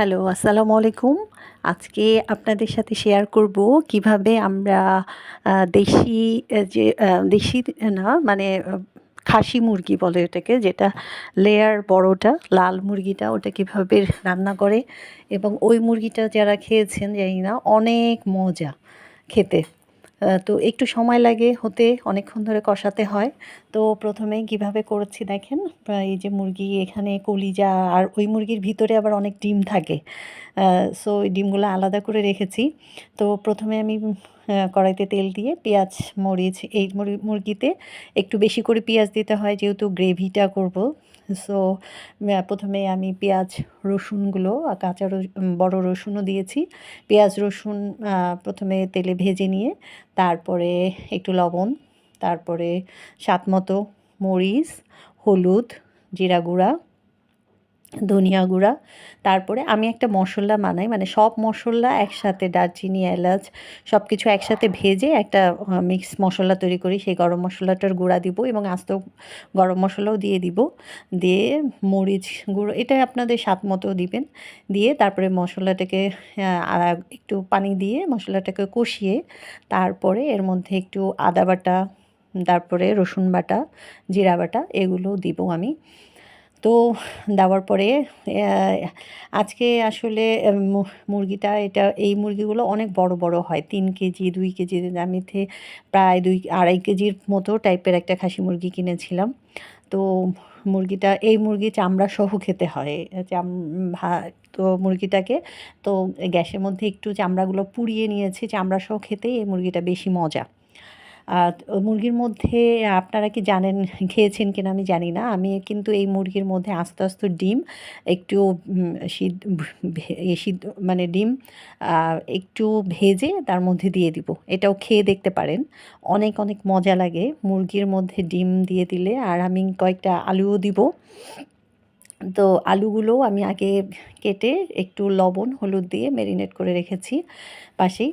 Hello, আসসালামু আলাইকুম। আজকে আপনাদের সাথে শেয়ার করব কীভাবে আমরা দেশি যে দেশি না মানে খাসি মুরগি বলে ওটাকে, যেটা লেয়ার বড়টা, লাল মুরগিটা ওটা কীভাবে রান্না করে এবং ওই মুরগিটা যারা খেয়েছেন জানি না, অনেক মজা খেতে। তো একটু সময় লাগে হতে, অনেকক্ষণ ধরে কষাতে হয়। তো প্রথমে কীভাবে করছি দেখেন এই যে মুরগি, এখানে কলিজা আর ওই মুরগির ভিতরে আবার অনেক ডিম থাকে। সো ওই ডিমগুলো আলাদা করে রেখেছি। তো প্রথমে আমি কড়াইতে তেল দিয়ে পেঁয়াজ মরিচ এই মুরগিতে একটু বেশি করে পেঁয়াজ দিতে হয়, যেহেতু গ্রেভিটা করব। সো প্রথমে আমি পেঁয়াজ রসুনগুলো কাঁচা বড় রসুনও দিয়েছি। পেঁয়াজ রসুন প্রথমে তেলে ভেজে নিয়ে, তারপরে একটু লবণ, তারপরে স্বাদ মতো মরিচ, হলুদ, জিরা গুঁড়া ধনিয়া গুঁড়া, তারপরে আমি একটা মশলা বানাই মানে সব মশলা একসাথে দারচিনি, এলাচ সব কিছু একসাথে ভেজে একটা মিক্স মশলা তৈরি করি। সেই গরম মশলাটার গুঁড়া দিব এবং আস্ত গরম মশলাও দিয়ে দিব। দিয়ে মরিচ গুঁড়ো, এটা আপনাদের স্বাদ মতো দিবেন। দিয়ে তারপরে মশলাটাকে একটু পানি দিয়ে মশলাটাকে কষিয়ে তারপরে এর মধ্যে একটু আদা বাটা, তারপরে রসুন বাটা, জিরা বাটা, এগুলো দিব আমি। তো দেওয়ার পরে আজকে আসলে মুরগিটা এটা, এই মুরগিগুলো অনেক বড় বড় হয়। তিন কেজি, দুই কেজি থে, প্রায় দুই, আড়াই কেজির মতো টাইপের একটা খাসি মুরগি কিনেছিলাম। তো মুরগিটা, এই মুরগি চামড়া সহ খেতে হয়। চাম তো মুরগিটাকে, তো গ্যাসের মধ্যে একটু চামড়াগুলো পুড়িয়ে নিয়েছি। চামড়া সহ খেতেই এই মুরগিটা বেশি মজা। মুরগির মধ্যে, আপনারা কি জানেন, খেয়েছেন কিনা আমি জানি না। আমি কিন্তু এই মুরগির মধ্যে আস্তে আস্তে ডিম, একটু সিদ্ধ মানে ডিম একটু ভেজে তার মধ্যে দিয়ে দিব। এটাও খেয়ে দেখতে পারেন। অনেক অনেক মজা লাগে মুরগির মধ্যে ডিম দিয়ে দিলে। আর আমি কয়েকটা আলুও দিব। তো আলুগুলোও আমি আগে কেটে একটু লবণ, হলুদ দিয়ে মেরিনেট করে রেখেছি পাশেই।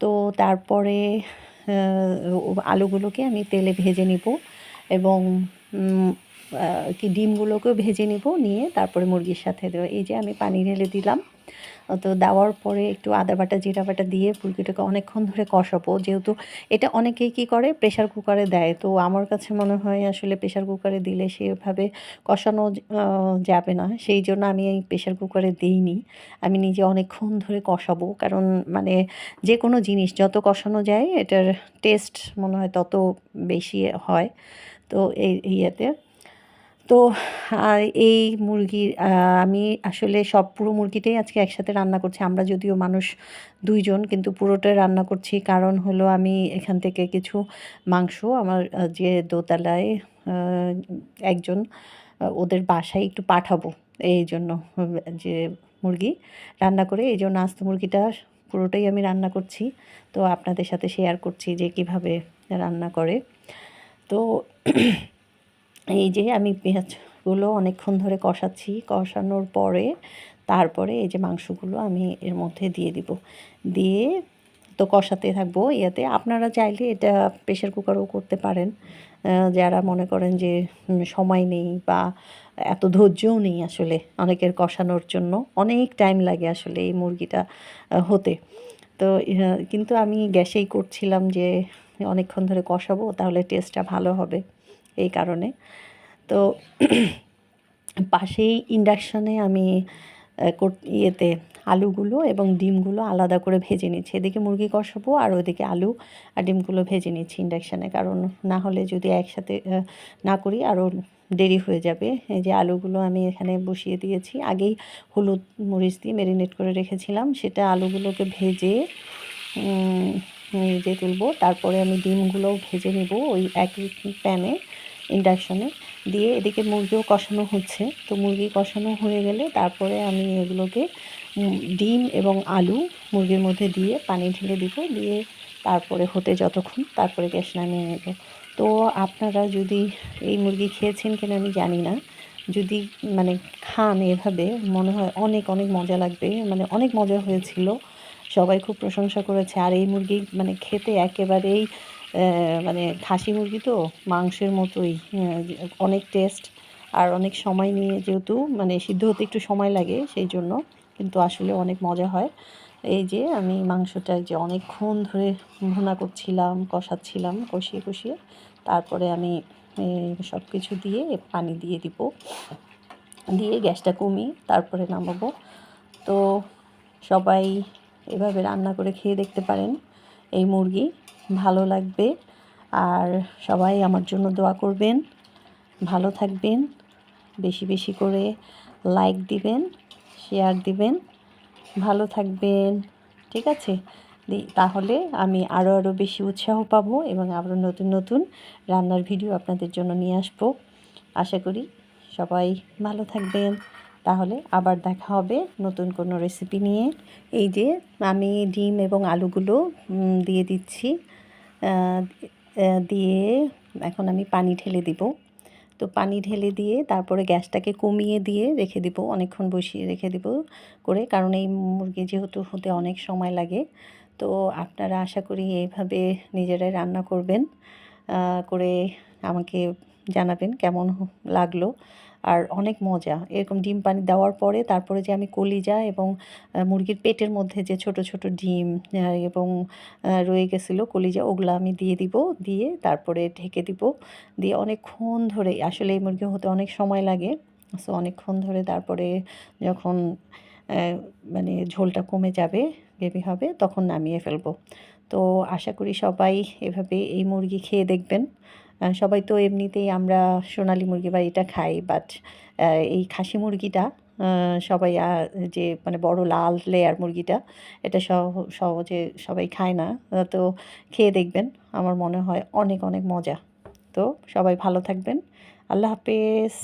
তো তারপরে আলুগুলোকে আমি তেলে ভেজে নিব এবং কি ডিমগুলোকেও ভেজে নিব নিয়ে তারপরে মুরগির সাথে দেবো। এই যে আমি পানি ঢেলে দিলাম। তো দেওয়ার পরে একটু আদা বাটা, জিরা বাটা দিয়ে মুরগিটাকে অনেকক্ষণ ধরে কষাবো। যেহেতু এটা অনেকেই কী করে? প্রেশার কুকারে দেয়। তো আমার কাছে মনে হয় আসলে প্রেশার কুকারে দিলে সেভাবে কষানো যাবে না। সেই জন্য আমি এই প্রেশার কুকারে দিইনি। আমি নিজে অনেকক্ষণ ধরে কষাবো। কারণ মানে যে কোনো জিনিস, যত কষানো যায়, এটার টেস্ট মনে হয় তত বেশি হয়। তো এই ইয়েতে। তো এই মুরগির আমি আসলে সব পুরো মুরগিটাই আজকে একসাথে রান্না করছি। আমরা যদিও মানুষ দুইজন, কিন্তু পুরোটাই রান্না করছি। কারণ হলো আমি এখান থেকে কিছু মাংস, আমার যে দোতলায় একজন ওদের বাসায় একটু পাঠাবো এই জন্য যে মুরগি রান্না করে। এই জন্য আস্ত মুরগিটা পুরোটাই আমি রান্না করছি। তো আপনাদের সাথে শেয়ার করছি যে কীভাবে রান্না করে। তো এই যে আমি পেঁয়াজগুলো অনেকক্ষণ ধরে কষাচ্ছি। কষানোর পরে তারপরে এই যে মাংসগুলো আমি এর মধ্যে দিয়ে দিব। দিয়ে তো কষাতে থাকব ইয়াতে। আপনারা চাইলে এটা প্রেশার কুকারও করতে পারেন। যারা মনে করেন যে সময় নেই বা এত ধৈর্যও নেই আসলে অনেকের কষানোর জন্য। অনেক টাইম লাগে আসলে এই মুরগিটা হতে। তো কিন্তু আমি গ্যাসেই করছিলাম যে, অনেকক্ষণ ধরে কষাবো তাহলে টেস্টটা ভালো হবে এই কারণে। তো পাশেই ইন্ডাকশনে আমি ইয়েতে আলুগুলো এবং ডিমগুলো আলাদা করে ভেজে নিচ্ছি। এদিকে মুরগি কষাবো আর ওদিকে আলু আর ডিমগুলো ভেজে নিচ্ছি ইন্ডাকশানে কারণ না হলে যদি একসাথে না করি আরও দেরি হয়ে যাবে। এই যে আলুগুলো আমি এখানে বসিয়ে দিয়েছি। আগেই হলুদ মরিচ দিয়ে ম্যারিনেট করে রেখেছিলাম। সেটা আলুগুলোকে ভেজে ভেজে তুলবো। তারপরে আমি ডিমগুলোও ভেজে নেব ওই একই প্যানে ইন্ডাকশনে দিয়ে এদিকে মুরগিও কষানো হচ্ছে। তো মুরগি কষানো হয়ে গেলে তারপরে আমি এগুলোকে ডিম এবং আলু মুরগির মধ্যে দিয়ে পানি ঢেলে দিব। দিয়ে তারপরে হতে যতক্ষণ তারপরে গ্যাস নামিয়ে নেব। তো আপনারা যদি এই মুরগি খেয়েছেন কিনা আমি জানি না। যদি মানে খান এভাবে, মনে হয় অনেক অনেক মজা লাগবে। মানে অনেক মজা হয়েছিল। সবাই খুব প্রশংসা করেছে। আর এই মুরগি মানে খেতে একেবারেই মানে খাসি মুরগি তো মাংসের মতোই অনেক টেস্ট আর অনেক সময় নিয়ে যেহেতু মানে সিদ্ধ হতে একটু সময় লাগে সেই জন্য, কিন্তু আসলে অনেক মজা হয়। এই যে আমি মাংসটা যে অনেকক্ষণ ধরে ভুনা করছিলাম, কষাচ্ছিলাম, কষিয়ে কষিয়ে, তারপরে আমি সব কিছু দিয়ে পানি দিয়ে দিব। দিয়ে গ্যাসটা কমিয়ে তারপরে নামাবো। তো সবাই এভাবে রান্না করে খেয়ে দেখতে পারেন এই মুরগি। ভালো লাগবে। আর সবাই আমার জন্য দোয়া করবেন, ভালো থাকবেন, বেশি বেশি করে লাইক দিবেন শেয়ার দিবেন, ভালো থাকবেন, ঠিক আছে? তাহলে আমি আরও আরও বেশি উৎসাহ পাবো এবং আরও নতুন নতুন রান্নার ভিডিও আপনাদের জন্য নিয়ে আসব। আশা করি সবাই ভালো থাকবেন। তাহলে আবার দেখা হবে নতুন কোনো রেসিপি নিয়ে। এই যে আমি ডিম এবং আলুগুলো দিয়ে দিচ্ছি। দিয়ে এখন আমি পানি ঢেলে দিব। তো পানি ঢেলে দিয়ে তারপরে গ্যাসটাকে কমিয়ে দিয়ে রেখে দিব। অনেকক্ষণ বসিয়ে রেখে দিব করে, কারণ এই মুরগি যেহেতু হতে অনেক সময় লাগে। তো আপনারা আশা করি এইভাবে নিজেরাই রান্না করবেন। করে আমাকে জানাবেন কেমন লাগল। আর অনেক মজা। এরকম ডিম পানি দেওয়ার পরে তারপরে যে আমি কলিজা এবং মুরগির পেটের মধ্যে যে ছোট ছোট ডিম এবং রয়ে গেছিল কলিজা, ওগুলো আমি দিয়ে দিব, দিয়ে তারপরে ঢেকে দিব। দিয়ে অনেকক্ষণ ধরে, আসলে এই মুরগি হতে অনেক সময় লাগে। সো অনেকক্ষণ ধরে তারপরে যখন মানে ঝোলটা কমে যাবে, বেবি হবে, তখন নামিয়ে ফেলব। তো আশা করি সবাই এভাবে এই মুরগি খেয়ে দেখবেন। সবাই তো এমনিতেই আমরা সোনালি মুরগি বা এটা খাই বাট এই খাসি মুরগিটা সবাই যে মানে বড় লাল লেয়ার মুরগিটা, এটা সহজে সবাই খায় না। তো খেয়ে দেখবেন, আমার মনে হয় অনেক অনেক মজা। তো সবাই ভালো থাকবেন। আল্লাহ হাফেজ।